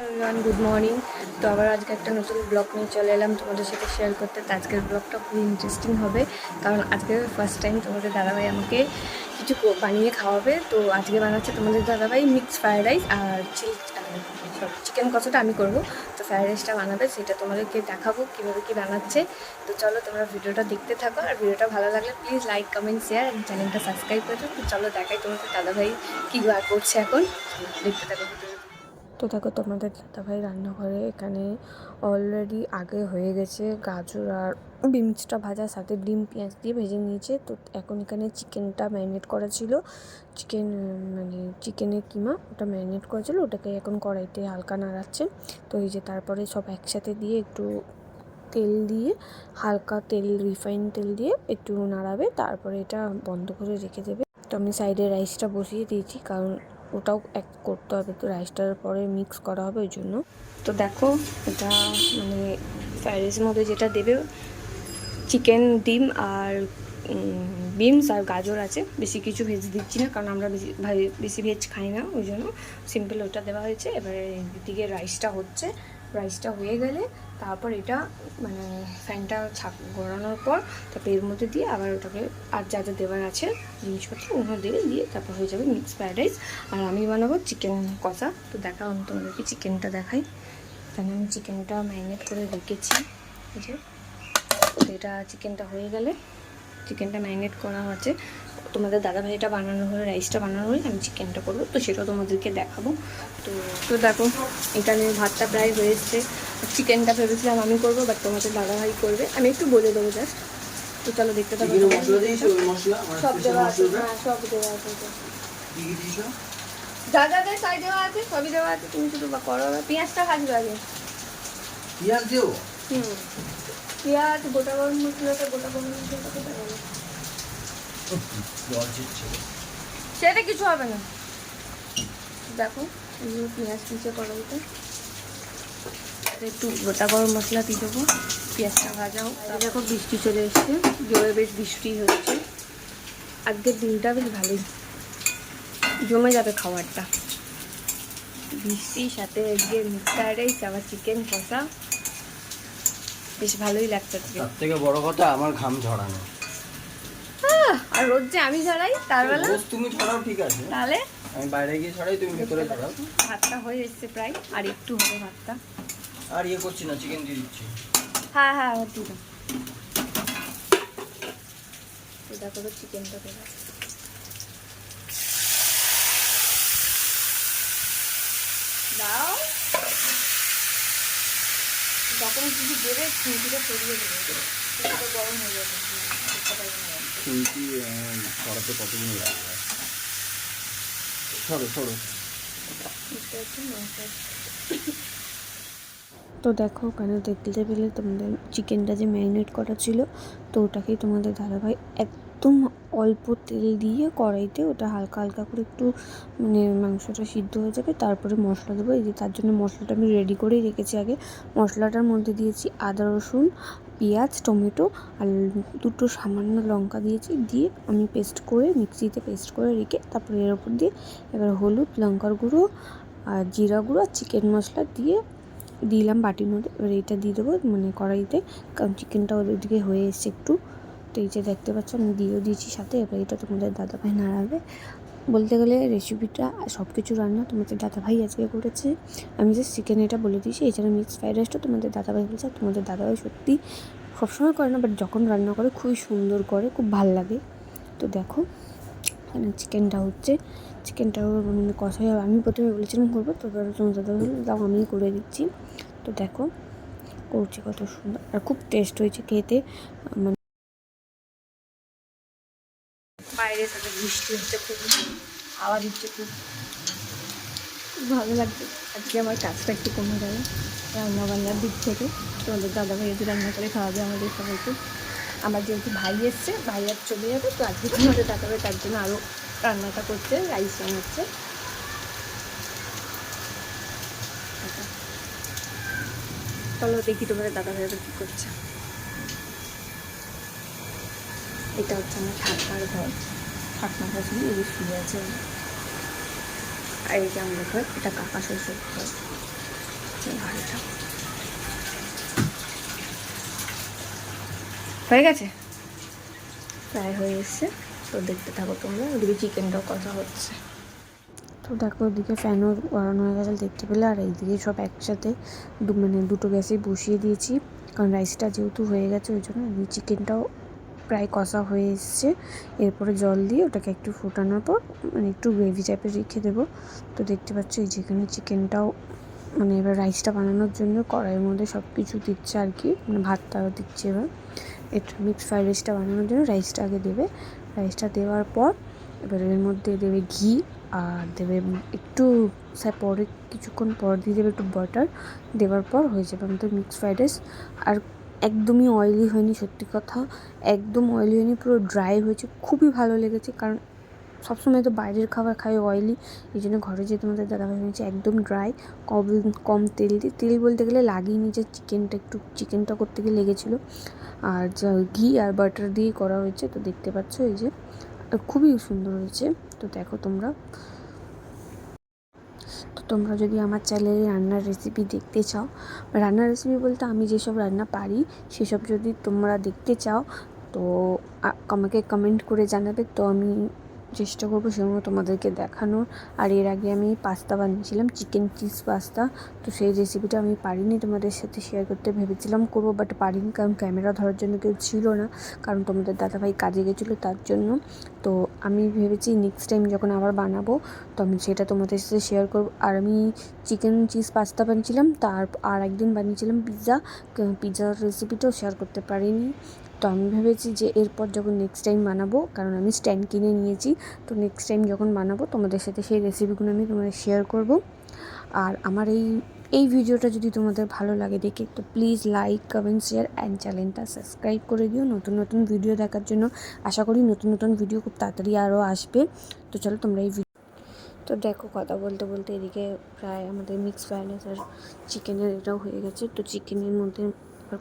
Everyone good morning তো আবার আজকে একটা নতুন ব্লগ নিয়ে চলে এলাম তোমাদের সাথে শেয়ার করতে। তো আজকের ব্লগটা খুবই ইন্টারেস্টিং হবে, কারণ আজকে ফার্স্ট টাইম তোমাদের দাদাভাই আমাকে কিছু বানিয়ে খাওয়াবে। তো আজকে বানাচ্ছে তোমাদের দাদাভাই মিক্স ফ্রায়েড রাইস আর চিলি সরি চিকেন কষাটা আমি করব। তো ফ্রায়েড রাইসটা বানাবে, সেটা তোমাদেরকে দেখাবো কীভাবে কী বানাচ্ছে। তো চলো তোমরা ভিডিওটা দেখতে থাকো, আর ভিডিওটা ভালো লাগলে প্লিজ লাইক কমেন্ট শেয়ার আর চ্যানেলটা সাবস্ক্রাইব করে তো চলো দেখাই তোমাদের দাদাভাই কী করছে এখন। দেখতে থাকো ভিডিওটা। তো দেখো তোমাদের দাদাভাই রান্নাঘরে এখানে অলরেডি আগে হয়ে গেছে গাজর আর বিনসটা ভাজার সাথে ডিম, পেঁয়াজ দিয়ে ভেজে নিয়েছে। তো এখন এখানে চিকেনটা ম্যারিনেট করা ছিল। চিকেন মানে চিকেনের কিমা ওটা ম্যারিনেট করা ছিল, ওটাকে এখন কড়াইতে হালকা নাড়াচ্ছে। তো এই যে তারপরে সব একসাথে দিয়ে একটু তেল দিয়ে, হালকা তেল রিফাইন তেল দিয়ে একটু নাড়াবে। তারপরে এটা বন্ধ করে রেখে দেবে। তো আমি সাইডে রাইসটা বসিয়ে দিয়েছি, কারণ ওটাও এক করতে হবে, তো রাইসটার পরে মিক্স করা হবে ওই জন্য তো দেখো, এটা মানে ফ্রাইড রাইসের মধ্যে যেটা দেবে চিকেন ডিম আর বিনস আর গাজর আছে। বেশি কিছু ভেজ দিচ্ছি না, কারণ আমরা বেশি বেশি ভেজ খাই না ওই জন্য সিম্পল ওটা দেওয়া হয়েছে। এবারে দিকে রাইসটা হচ্ছে। রাইসটা হয়ে গেলে তারপর এটা মানে ফ্যানটা ছাপ গড়ানোর পর তারপর এর মধ্যে দিয়ে আবার ওটাকে আর যা যা দেওয়ার আছে জিনিসপত্র, ওগুলো দিয়ে দিয়ে তারপর হয়ে যাবে মিক্স ফ্রাইড রাইস আর আমি বানাবো চিকেন কষা। তো দেখা আমি তোমাদেরকে চিকেনটা দেখাই। এখানে আমি চিকেনটা ম্যারিনেট করে রেখেছি। যে এটা চিকেনটা হয়ে গেলে চিকেনটা ম্যারিনেট করা হচ্ছে তোমাদের দাদা ভাইটা বানানো হলে রাইসটা বানানো হলে আমি চিকেনটা করব। তো সেটাও তোমাদেরকে দেখাবো। তো তো দেখো এখানে ভাতটা প্রায় হয়েছে চিকেনটা ভেবেছিলাম আমি করব বাট তোমাদের দাদা ভাই করবে। আমি একটু বলে দেবো জাস্ট তো চলো দেখতে থাকো মশলা মানে সব দেওয়া আছে হ্যাঁ সব দেওয়া আছে? যা দেওয়া আছে সবই দেওয়া আছে। তুমি শুধু করো পেঁয়াজটা ভাজবে আগে। পেঁয়াজ দিও? হুম। পেঁয়াজ গোটা গরম মশলাটা গোটা গরম মশলাটা কোথায় গেলো? উফ, জল ছিটছে। সেটা কিছু হবে না। দেখো যে পেঁয়াজ পিছিয়ে আর একটু গোটা গরম মশলা দিয়ে দেবো। পেঁয়াজটা ভাজা হোক দেখো বৃষ্টি চলে এসছে। জোরে বেশ বৃষ্টি হচ্ছে। আজকের দিনটা বেশ ভালোই। জমে যাবে খাবারটা। বৃষ্টির সাথে আজকে মিক্সার রাইস আবার চিকেন কষা। বেশ ভালোই লাগছে তার থেকে বড় কথা, আমার ঘাম ঝরানো। আর রোজ যে আমি ঝরাই তার বেলা তুমি ছড়াও ঠিক আছে। তাহলে আমি বাইরে গিয়ে ছড়াই তুমি ভেতরে ছড়াও। ভাতটা হয়ে এসছে প্রায় আর একটু হবে ভাতটা। আর ইয়ে করছি না চিকেন দিয়ে দিচ্ছি। হ্যাঁ হ্যাঁ ওর তো দেখো তো চিকেনটা দেবো দাও। যখন কিছু দেবে খুঁটিটা সরিয়ে দেবে। সেটা গরম হয়ে যাবে। ছড়াতে কতদিন লাগবে? সরো সরো। তো দেখো, ওখানে দেখতে পেলে তোমাদের চিকেনটা যে ম্যারিনেট করা ছিল, তো ওটাকেই তোমাদের দাদাভাই একদম অল্প তেল দিয়ে কড়াইতে ওটা হালকা হালকা করে একটু মানে মাংসটা সিদ্ধ হয়ে যাবে, তারপরে মশলা দেবো। এই যে তার জন্য মশলাটা আমি রেডি করেই রেখেছি আগে। মশলাটার মধ্যে দিয়েছি আদা রসুন পেঁয়াজ, টমেটো আর দুটো সামান্য লঙ্কা দিয়েছি। দিয়ে আমি পেস্ট করে মিক্সিতে পেস্ট করে রেখে তারপরে এর ওপর দিয়ে এবার হলুদ, লঙ্কার গুঁড়ো আর জিরা গুঁড়ো আর চিকেন মশলা দিয়ে দিলাম বাটির মধ্যে। এবার এইটা দিয়ে দেবো মানে কড়াইতে, কারণ চিকেনটা ওদিকে হয়ে এসছে একটু। তো এই যে দেখতে পাচ্ছ, আমি দিয়েও দিয়েছি সাথে। এবার এটা তোমাদের দাদাভাই নাড়াবে। বলতে গেলে রেসিপিটা সব কিছু রান্না তোমাদের দাদাভাই আজকে করেছে। আমি যে চিকেন এটা বলে দিয়েছি এছাড়া মিক্স ফ্রাইড রাইসটা তোমাদের দাদাভাই বলেছে আর তোমাদের দাদাভাই সত্যি সবসময় করে না বাট যখন রান্না করে খুবই সুন্দর করে, খুব ভালো লাগে। তো দেখো, এখানে চিকেনটা হচ্ছে চিকেনটাও মানে কষাই আমি প্রথমে বলেছিলাম করব, তো তোমার দাদা বলল, দাও আমি করে দিচ্ছি। তো দেখো, করছি কত সুন্দর, আর খুব টেস্ট হয়েছে খেতে। মানে বাইরে সাথে বৃষ্টি হচ্ছে খুব হাওয়া দিচ্ছে খুব ভালো লাগছে। আজকে আমার কাজটা একটু কমে গেল রান্না বান্নার দিক থেকে। তোমাদের দাদা ভাই রান্না করে খাওয়াবে আমাদের সবাইকে। আমার যেহেতু ভাই এসছে, ভাই আর চলে যাবে, তো আজকে তোমাদের দাদা ভাই তার জন্য আরও রান্নাটা করছে, রাইস বানাচ্ছে। চলো দেখি তোমাদের দাদা ভাই কী করছে। এটা হচ্ছে আমার ঠাকুমার ঘর। কাছে এই যে শুয়ে আছে। আর এই যে আমাদের ঘর, এটা কাকা শ্বশুর ঘর। হয়ে গেছে? প্রায় হয়ে এসছে। তো দেখতে থাকো তোমরা, ওদিকে চিকেনটাও কষা হচ্ছে। তো দেখো, ওদিকে ফ্যানও গরম হয়ে গেছে দেখতে পেলে, আর এইদিকে সব একসাথে মানে দুটো গ্যাসে বসিয়ে দিয়েছি। কারণ রাইসটা যেহেতু হয়ে গেছে, ওই জন্য চিকেনটাও প্রায় কষা হয়ে এসছে। এরপরে জল দিয়ে ওটাকে একটু ফোটানোর পর মানে একটু গ্রেভি টাইপের রেখে দেবো। তো দেখতে পাচ্ছ এই যেখানে চিকেনটাও মানে এবার রাইসটা বানানোর জন্য কড়াইয়ের মধ্যে সব কিছু দিচ্ছে আর কি মানে ভাতটাও দিচ্ছে এবার। এটা মিক্স ফ্রাইড রাইসটা বানানোর জন্য রাইসটা আগে দেবে। রাইসটা দেওয়ার পর এবার এর মধ্যে দেবে ঘি আর দেবে একটু পরে কিছুক্ষণ পর দিয়ে দেবে একটু বাটার দেওয়ার পর হয়ে যাবে আমাদের মিক্স ফ্রাইড রাইস আর একদমই অয়েলি হয়নি, সত্যি কথা। একদম অয়েলি হয়নি, পুরো ড্রাই হয়েছে। খুবই ভালো লেগেছে, কারণ সবসময় তো বাইরের খাবার খাই অয়েলি এই জন্য ঘরে যে তোমাদের দাদাভাই হয়েছে, একদম ড্রাই কম কম তেল দিয়ে, তেল বলতে গেলে লাগিয়ে যে চিকেনটা একটু চিকেনটা করতে গিয়ে লেগেছিলো। আর ঘি আর বাটার দিয়ে করা হয়েছে, তো দেখতে পাচ্ছ এই যে খুবই সুন্দর হয়েছে। তো দেখো তোমরা। তোমরা যদি আমার চ্যানেলে রান্নার রেসিপি দেখতে চাও রান্নার রেসিপি বলতে আমি যেসব রান্না পারি, সেসব যদি তোমরা দেখতে চাও, তো আমাকে কমেন্ট করে জানাবে। তো আমি চেষ্টা করব সেগুলো তোমাদেরকে দেখানোর। আর এর আগে আমি পাস্তা বানিয়েছিলাম চিকেন চিজ পাস্তা। তো সেই রেসিপিটা আমি পারিনি তোমাদের সাথে শেয়ার করতে, ভেবেছিলাম করব বাট পারিনি। কারণ ক্যামেরা ধরার জন্য কেউ ছিল না, কারণ তোমাদের দাদাভাই কাজে গেছিল তার জন্য। তো আমি ভেবেছি নেক্সট টাইম যখন আবার বানাবো, তো আমি সেটা তোমাদের সাথে শেয়ার করব। আর আমি চিকেন চিজ পাস্তা বানিয়েছিলাম, তার আর একদিন বানিয়েছিলাম পিৎজা পিৎজার রেসিপিটাও শেয়ার করতে পারিনি। তো আমি ভেবেছি যে এরপর যখন নেক্সট টাইম বানাবো, কারণ আমি স্ট্যান্ড কিনে নিয়েছি, তো নেক্সট টাইম যখন বানাবো, তোমাদের সাথে সেই রেসিপিগুলো আমি তোমাদের শেয়ার করব। আর আমার এই এই ভিডিওটা যদি তোমাদের ভালো লাগে, দেখে তো please like comment share and চ্যানেলটা সাবস্ক্রাইব করে দিও। নতুন নতুন ভিডিও দেখার জন্য আশা করি নতুন নতুন ভিডিও খুব তাড়াতাড়ি আরও আসবে। তো চলো তোমরা এই তো দেখো কথা বলতে বলতে এদিকে প্রায় আমাদের মিক্স ফ্রাইড আর চিকেনের এটাও হয়ে গেছে। তো চিকেনের মধ্যে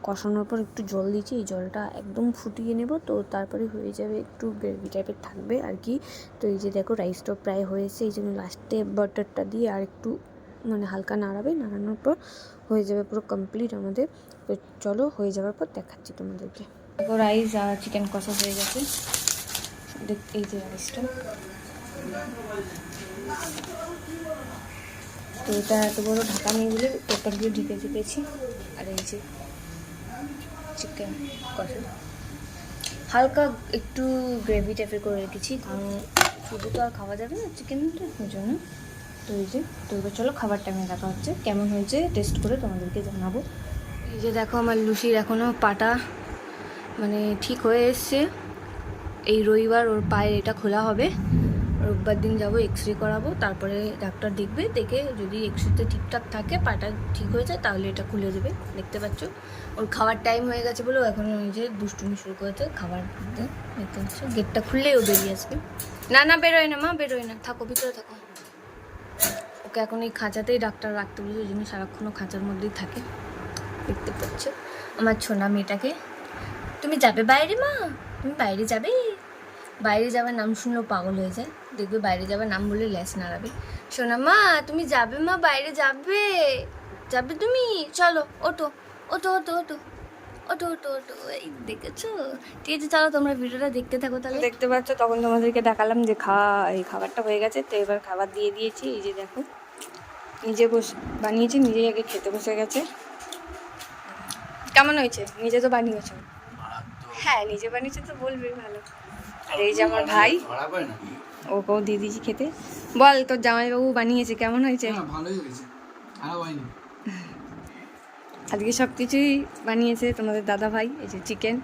কষানোর পর একটু জল দিয়েছি এই জলটা একদম ফুটিয়ে নেব। তো তারপরে হয়ে যাবে একটু গ্রেভি টাইপের থাকবে আর কি। তো এই যে দেখো রাইসটাও প্রায় হয়েছে এই জন্য লাস্টে বাটারটা দিয়ে আর একটু মানে হালকা নাড়াবে, নাড়ানোর পর হয়ে যাবে পুরো কমপ্লিট আমাদের। তো চলো, হয়ে যাওয়ার পর দেখাচ্ছি তোমাদেরকে। রাইস আর চিকেন কষা হয়ে গেছে। এই যে রাইসটা তো এটা এত বড় ঢাকা নিয়ে বলে পেপার দিয়ে ঢেকে ঢেকেছি আর এই যে চিকেন কষা। হালকা একটু গ্রেভি টাইপের করে রেখেছি, কারণ শুধু তো আর খাওয়া যাবে না চিকেনটা ওই জন্য। তো এই যে, তো এবার চলো খাবার টাইমে দেখা হচ্ছে। কেমন হয়েছে টেস্ট করে তোমাদেরকে জানাব। এই যে দেখো আমার লুচির এখনও পাটা মানে ঠিক হয়ে এসছে। এই রবিবার ওর পায়ে এটা খোলা হবে। রোববার দিন যাব এক্স রে করাবো, তারপরে ডাক্তার দেখবে, দেখে যদি এক্স রেতে ঠিকঠাক থাকে, পাটা ঠিক হয়ে যায়, তাহলে এটা খুলে দেবে। দেখতে পাচ্ছ? ওর খাওয়ার টাইম হয়ে গেছে বলেও এখন ওই যে দুষ্টুমি শুরু করেছে, খাবার দেখতে পাচ্ছ? গেটটা খুললেই ও বেরিয়ে আসবে। না না, বেরোয় না মা, বেরোয় না। থাকো, ভিতরে থাকো। এখন এই খাঁচাতেই ডাক্তার রাখতে বলেছে, ওই জন্য সারাক্ষণ ও খাঁচার মধ্যেই থাকে। দেখতে পাচ্ছ? আমার ছোনা মেয়েটাকে। তুমি যাবে বাইরে, মা? তুমি বাইরে যাবে? বাইরে যাবার নাম শুনলেও পাগল হয়ে যায়। দেখবে বাইরে যাবার নাম বলে ল্যাস নাড়াবে। সোনা মা, তুমি যাবে মা? বাইরে যাবে। যাবে তুমি? চলো ওটো ওটো ওটো ওটো ওটো ওটো ওটো এই দেখেছ? ঠিক আছে, চলো তোমরা ভিডিওটা দেখতে থাকো তাহলে। দেখতে পাচ্ছ, তখন তোমাদেরকে দেখালাম যে খাওয়া, এই খাবারটা হয়ে গেছে। তো এবার খাবার দিয়ে দিয়েছি, এই যে দেখো। নিজে বসে বানিয়েছে নিজেই আগে খেতে বসে গেছে। কেমন হয়েছে? নিজে তো বানিয়েছো? হ্যাঁ নিজে বানিয়েছে তো বলবে ভালো। আর এই যে আমার ভাই ওকেও দিয়ে দিয়েছি খেতে। বল তোর জামাইবাবু বানিয়েছে কেমন হয়েছে? হ্যাঁ ভালোই হয়েছে। আজকে সব কিছুই বানিয়েছে তোমাদের দাদা ভাই এই যে চিকেন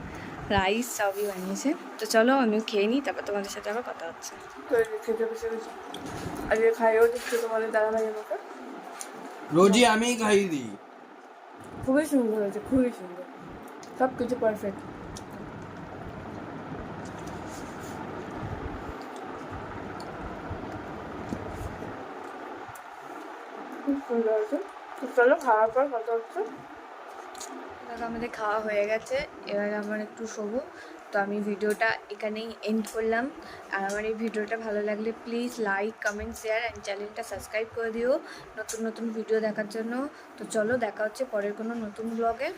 রাইস সবই বানিয়েছে। তো চলো আমিও খেয়ে নিই তারপর তোমাদের সাথে আবার কথা হচ্ছে। খেতে বসে আজকে খাইও দিচ্ছে তোমাদের দাদা ভাই আমাকে। রোজই আমি খাইয়ে দিই। খুবই সুন্দর হয়েছে খুবই সুন্দর। সব কিছু পারফেক্ট খুব সুন্দর হয়েছে। চলো খাওয়ার পর কত হচ্ছে। আমাদের খাওয়া হয়ে গেছে এবার আমার একটু শোবো। তো আমি ভিডিওটা এখানেই এন্ড করলাম। আর আমার এই ভিডিওটা ভালো লাগলে please like comment share and চ্যানেলটা সাবস্ক্রাইব করে দিও। নতুন নতুন ভিডিও দেখার জন্য। তো চলো দেখা হচ্ছে পরের কোনো নতুন ব্লগে